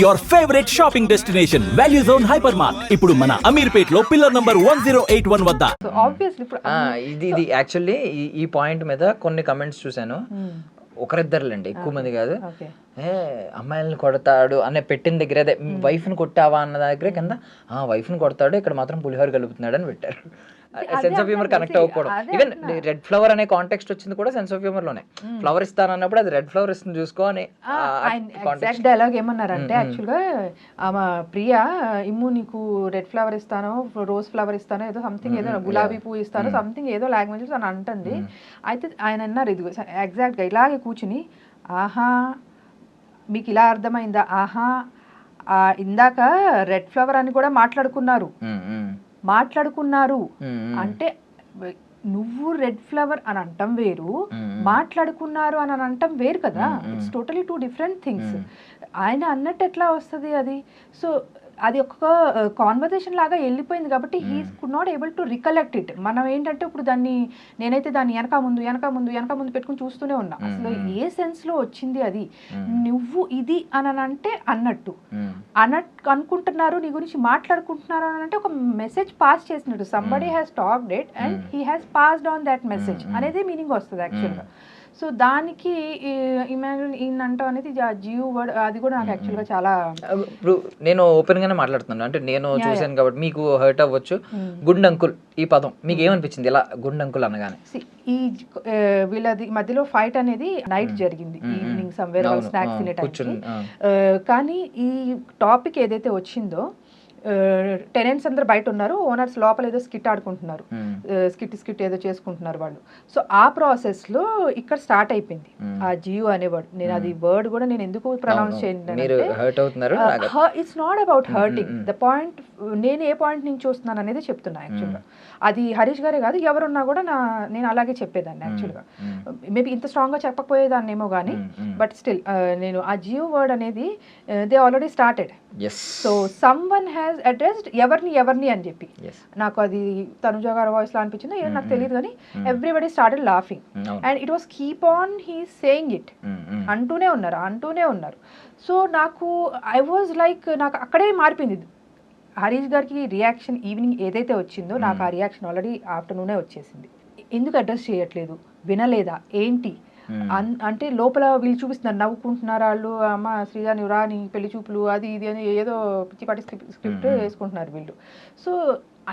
Your favourite shopping destination value zone hyper mart ఇప్పుడు మన అమీర్పేట్లో pillar number one zero eight one వద్ద. ఇది ఇది యాక్చువల్లీ ఈ పాయింట్ మీద కొన్ని కమెంట్స్ చూశాను. ఒకరిద్దరులేండి ఎక్కువ మంది కాదు. ఓకే ఏ అమ్మాయిలను కొడతాడు అనే పెట్టిన దగ్గర అదే. వైఫ్ని కొట్టావా అన్న దగ్గర కింద ఆ వైఫ్ని కొడతాడు ఇక్కడ మాత్రం పులిహోర కలుపుతున్నాడు అని పెట్టారు. సెన్స్ ఆఫ్ హ్యూమర్ కనెక్ట్ అవ్వకూడదు. అదే ఈవెన్ రెడ్ ఫ్లవర్ అనే కాంటెక్స్ట్ వచ్చింది కూడా సెన్స్ ఆఫ్ హ్యూమర్లోనే. ఫ్లవర్ ఇస్తానన్నప్పుడు అది రెడ్ ఫ్లవర్ ఇస్తుంది చూసుకో అని ఎగ్జాక్ట్ డైలాగ్ ఏమన్నారంటే యాక్చువల్గా ఆమె ప్రియా ఇమ్ము నీకు రెడ్ ఫ్లవర్ ఇస్తాను రోజ్ ఫ్లవర్ ఇస్తాను ఏదో సంథింగ్ ఏదో గులాబీ పువ్వు ఇస్తాను సంథింగ్ ఏదో లాంగ్వేజ్ అని అంటుంది. అయితే ఆయన అన్నారు ఇది ఎగ్జాక్ట్గా ఇలాగే కూర్చుని ఆహా మీకు ఇలా అర్థమైందా? ఆహా ఇందాక రెడ్ ఫ్లవర్ అని కూడా మాట్లాడుకున్నారు. మాట్లాడుకున్నారు. అంటే నువ్వు రెడ్ ఫ్లవర్ అని అంటాం వేరు. మాట్లాడుకున్నారు అని అంటాం వేరు కదా. It's totally two different things ఆయన అన్నట్టు ఎట్లా వస్తుంది అది? సో అది ఒక కాన్వర్జేషన్ లాగా వెళ్ళిపోయింది కాబట్టి he could not able to recollect it మనం ఏంటంటే ఇప్పుడు దాన్ని నేనైతే దాన్ని వెనక ముందు వెనక ముందు వెనక ముందు పెట్టుకుని చూస్తూనే ఉన్నా. అసలు ఏ సెన్స్లో వచ్చింది అది? నువ్వు ఇది అని అంటే అన్నట్టు అన్నట్టు అనుకుంటున్నారు నీ గురించి మాట్లాడుకుంటున్నారు అని అంటే ఒక మెసేజ్ పాస్ చేసినట్టు. Somebody has talked it and he has passed on that message అనేది మీనింగ్ వస్తుంది యాక్చువల్గా సో దానికి ఇమాజిన్ ఈయన అంటాం అనేది జియో వర్డ్ అది కూడా నాకు యాక్చువల్గా చాలా ఇప్పుడు నేను ఓపెన్ గానే మాట్లాడుతున్నాను. అంటే నేను చూశాను కాబట్టి మీకు హర్ట్ అవ్వచ్చు. గుండ్ అంకుల్ ఈ పదం మీకు ఏమనిపించింది? ఇలా గుండ్ అంకుల్ అనగానే ఈ వీళ్ళది మధ్యలో ఫైట్ అనేది నైట్ జరిగింది. ఈవినింగ్ సమ్వేర్ స్నాక్స్ ఆ, తినే కూర్చుని, టైంకి ఆ. ఆ, కానీ ఈ టాపిక్ ఏదైతే వచ్చిందో టెనెంట్స్ అందరు బయట ఉన్నారు ఓనర్స్ లోపల ఏదో స్కిట్ ఆడుకుంటున్నారు. స్కిట్ స్కిట్ ఏదో చేసుకుంటున్నారు వాళ్ళు. సో ఆ ప్రాసెస్లో ఇక్కడ స్టార్ట్ అయిపోయింది. ఆ జియో అనే వర్డ్ నేను అది వర్డ్ కూడా నేను ఎందుకు ప్రొనౌన్స్ చేయండి it's not about hurting the point నేను ఏ పాయింట్ నుంచి చూస్తున్నాను అనేది చెప్తున్నా యాక్చువల్గా అది హరీష్ గారే కాదు ఎవరున్నా కూడా నా నేను అలాగే చెప్పేదాన్ని యాక్చువల్గా మేబీ ఇంత స్ట్రాంగ్గా చెప్పకపోయేదాన్ని ఏమో కానీ బట్ స్టిల్ నేను ఆ జియో వర్డ్ అనేది they already started so someone has addressed ఎవరిని ఎవరిని అని చెప్పి నాకు అది తనుజ గారి వాయిస్లో అనిపించిందో ఏదో నాకు తెలియదు కానీ everybody started laughing. And it was keep on he saying it అంటూనే ఉన్నారు అంటూనే ఉన్నారు. సో నాకు ఐ వాజ్ లైక్ నాకు అక్కడే మారిపోయింది హరీష్ గారికి రియాక్షన్ ఈవినింగ్ ఏదైతే వచ్చిందో నాకు ఆ రియాక్షన్ ఆల్రెడీ ఆఫ్టర్నూనే వచ్చేసింది. ఎందుకు అడ్రస్ చేయట్లేదు? వినలేదా? ఏంటి? అంటే లోపల వీళ్ళు చూపిస్తున్నారు నవ్వుకుంటున్నారు వాళ్ళు అమ్మ శ్రీజాని రాని పెళ్ళి చూపులు అది ఇది అని ఏదో పిచ్చిపాటి స్క్రిప్ట్ స్క్రిప్ట్ వేసుకుంటున్నారు వీళ్ళు. సో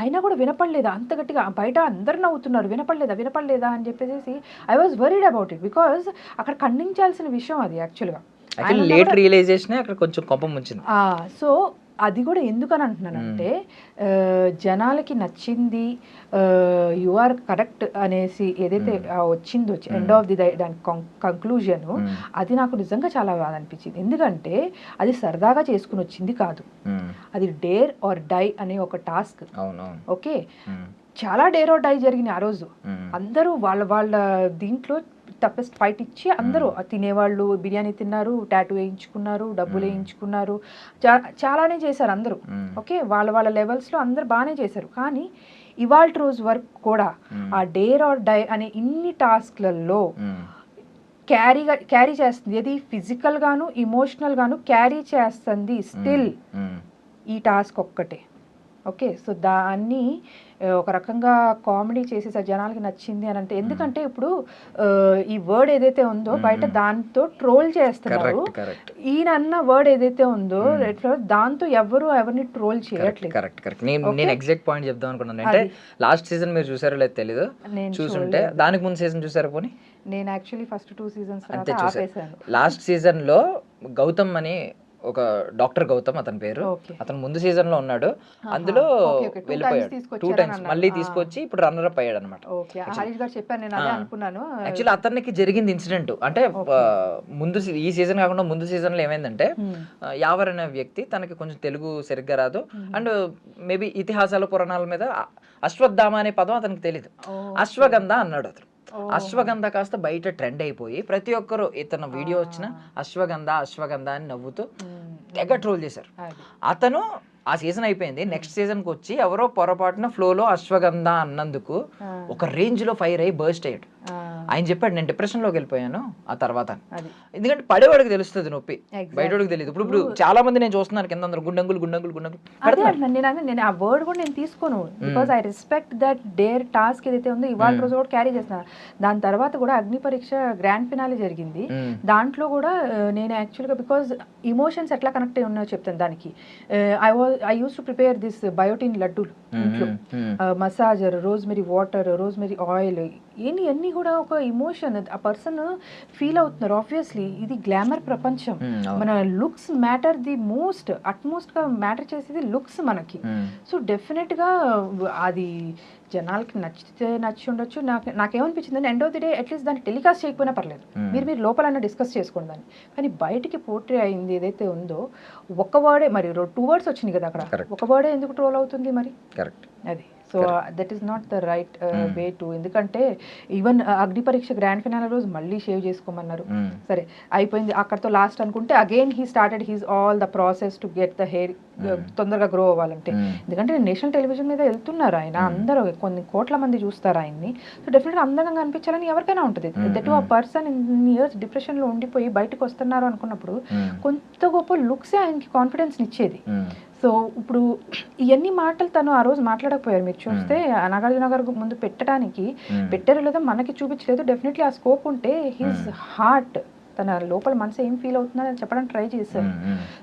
అయినా కూడా వినపడలేదా అంత గట్టిగా? బయట అందరు నవ్వుతున్నారు వినపడలేదా వినపడలేదా అని చెప్పేసి I was worried about it because అక్కడ ఖండించాల్సిన విషయం అది యాక్చువల్గా లేట్ రియలైజేషన్ అక్కడ కొంచెం కోపం వచ్చింది. సో అది కూడా ఎందుకని అంటున్నానంటే జనాలకి నచ్చింది యు ఆర్ కరెక్ట్ అనేసి ఏదైతే వచ్చిందో ఎండ్ ఆఫ్ ది దాని కంక్లూజన్ అది నాకు నిజంగా చాలా బాధ అనిపించింది ఎందుకంటే అది సరదాగా చేసుకుని వచ్చింది కాదు. అది డేర్ ఆర్ డై అనే ఒక టాస్క్ ఓకే. చాలా డేర్ ఆర్ డై జరిగింది ఆ రోజు. అందరూ వాళ్ళ వాళ్ళ దీంట్లో టఫెస్ట్ ఫైట్ ఇచ్చి అందరూ తినేవాళ్ళు బిర్యానీ తిన్నారు టాటూ వేయించుకున్నారు డబ్బులు వేయించుకున్నారు. చా- చాలానే చేశారు అందరూ. మ్మ్. ఓకే? వాళ్ళ వాళ్ళ లెవెల్స్లో అందరూ బాగానే చేశారు. కానీ ఇవాళ రోజు వరకు కూడా ఆ డేర్ ఆర్ డై అనే ఇన్ని టాస్క్లలో. క్యారీగా క్యారీ చేస్తుంది. ఏది? ఫిజికల్ గాను ఇమోషనల్ గాను క్యారీ చేస్తుంది స్టిల్. ఈ టాస్క్ ఒక్కటే. ఓకే సో దాన్ని ఒక రకంగా కామెడీ చేసేసారు జనాలకి నచ్చింది అని అంటే ఎందుకంటే ఇప్పుడు ఈ వర్డ్ ఏదైతే ఉందో బయట దాంతో ట్రోల్ చేస్తున్నారు. Correct correct. ఈయన అన్న వర్డ్ ఏదైతే ఉందో రెడ్ ఫ్లవర్ దాంతో ఎవరు ఎవరిని ట్రోల్ చేయట్లేదు. Correct correct. నేను నేను ఎగ్జాక్ట్ పాయింట్ చెప్దాం అనుకున్నాను. అంటే లాస్ట్ సీజన్ మీరు చూసారో లేదు తెలీదు. నేను చూసుంటే దానికి ముందు సీజన్ చూసారా పోనీ? నేను యాక్చువల్లీ ఫస్ట్ టూ సీజన్స్ అంతే తర్వాత చూసారు ఆపేసాను లాస్ట్ సీజన్లో గౌతమ్ అని ఒక డాక్టర్ గౌతమ్ అతని పేరు. అతను ముందు సీజన్లో ఉన్నాడు అందులో వెళ్ళిపోయాడు. Two times. మళ్ళీ. తీసుకొచ్చి ఇప్పుడు రన్నర్ అప్ అయ్యాడు అనమాట యాక్చువల్లీ అతనికి జరిగింది ఇన్సిడెంట్. అంటే ముందు ఈ సీజన్ కాకుండా ముందు సీజన్లో ఏమైందంటే యావర్ అనే వ్యక్తి తనకి కొంచెం తెలుగు సరిగ్గా రాదు. అండ్ మేబీ ఇతిహాసాలు పురాణాల మీద అశ్వత్థామ అనే పదం అతనికి తెలియదు అశ్వగంధ అన్నాడు అతను. అశ్వగంధ కాస్త బయట ట్రెండ్ అయిపోయి ప్రతి ఒక్కరు ఇతను వీడియో వచ్చిన అశ్వగంధ అశ్వగంధ అని నవ్వుతూ తెగ ట్రోల్ చేశారు. అతను ఆ సీజన్ అయిపోయింది. నెక్స్ట్ సీజన్కి వచ్చి ఎవరో పొరపాటున ఫ్లోలో అశ్వగంధ అన్నందుకు ఒక రేంజ్లో ఫైర్ అయ్యి బర్స్ట్ అయ్యాడు. ఆయన చెప్పాడు నేను డిప్రెషన్లోకి వెళ్ళిపోయాను ఆ తర్వాత అది. ఎందుకంటే పడేవాడికి తెలుస్తుంది నొప్పి. బయటవాడికి తెలియదు. ఇప్పుడు ఇప్పుడు చాలా మంది నేను చూస్తున్నాను కింద అందరూ గుండంగులు గుండంగులు గుండంగులు. నేను నేను ఆ వర్డ్ కూడా నేను తీసుకోను. Because I respect that dare task ఏదైతే ఉందో ఇవాళ రోజు కూడా క్యారీ చేస్తున్నా. దాని తర్వాత కూడా అగ్ని పరీక్ష గ్రాండ్ ఫినాలే జరిగింది. మ్మ్. దాంట్లో కూడా నేను యాక్చువల్గా బికాజ్ ఇమోషన్స్ ఎట్లా కనెక్ట్ అయి ఉన్నాయో చెప్తాను దానికి. I was I use to prepare this biotin లడ్డూలు ఇంట్లో. Massager rosemary water rosemary oil ఇవన్నీ అన్నీ కూడా ఒక ఇమోషన్ ఆ పర్సన్ ఫీల్ అవుతున్నారు ఆబ్వియస్లీ ఇది గ్లామర్ ప్రపంచం. మన లుక్స్ మ్యాటర్ ది మోస్ట్ అట్మోస్ట్గా మ్యాటర్ చేసేది లుక్స్ మనకి. సో డెఫినెట్గా అది జనాలకి నచ్చితే నచ్చి ఉండొచ్చు. నాకు నాకేమనిపించింది అంటే end of the day at least దాన్ని టెలికాస్ట్ చేయకపోయినా పర్లేదు. మీరు మీరు లోపలన్నా డిస్కస్ చేసుకోండి దాన్ని. కానీ బయటికి పోర్ట్రే అయింది ఏదైతే ఉందో ఒక వర్డే మరి టూ వర్డ్స్ వచ్చినాయి కదా అక్కడ. ఒక వర్డే ఎందుకు ట్రోల్ అవుతుంది మరి? కరెక్ట్ అది. So that is not the right way to ఎందుకంటే even Agni Pariksha grand phenol రోజు మళ్ళీ షేవ్ చేసుకోమన్నారు. సరే అయిపోయింది అక్కడతో లాస్ట్ అనుకుంటే again he started his all the process to get the hair తొందరగా గ్రో అవ్వాలంటే. Mm. ఎందుకంటే నేషనల్ టెలివిజన్ మీద వెళ్తున్నారు ఆయన అందరూ కొన్ని కోట్ల మంది చూస్తారు ఆయన్ని. సో డెఫినెట్గా అందంగా అనిపించాలని ఎవరికైనా ఉంటుంది. దట్ ఆ పర్సన్ ఇన్ ఇయర్స్ డిప్రెషన్లో ఉండిపోయి బయటకు వస్తున్నారు అనుకున్నప్పుడు కొంత గొప్ప లుక్సే ఆయనకి కాన్ఫిడెన్స్ ఇచ్చేది. సో ఇప్పుడు ఇవన్నీ మాటలు తను ఆ రోజు మాట్లాడకపోయారు. మీరు చూస్తే నాగార్జున గారు ముందు పెట్టడానికి పెట్టారో లేదో మనకి చూపించలేదు. డెఫినెట్లీ ఆ స్కోప్ ఉంటే హిస్ హార్ట్ తన లోపల మనసు ఏం ఫీల్ అవుతుందని చెప్పడానికి ట్రై చేశారు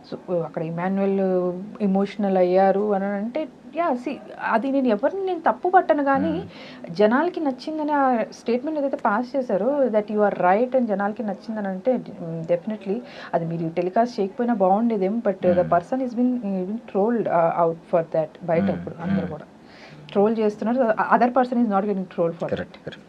సో అక్కడ ఇమాన్యువల్ ఇమోషనల్ అయ్యారు అని అంటే యా సి అది నేను ఎవరిని నేను తప్పు పట్టను కానీ జనాలకి నచ్చిందని ఆ స్టేట్మెంట్ ఏదైతే పాస్ చేశారో దట్ యు ఆర్ రైట్ అని జనాలకి నచ్చిందని అంటే డెఫినెట్లీ అది మీరు టెలికాస్ట్ చేయకపోయినా బాగుండేదేం but the person is been been trolled out for that బయట ఇప్పుడు అందరు కూడా. ట్రోల్ చేస్తున్నారు other person is not getting troll for correct correct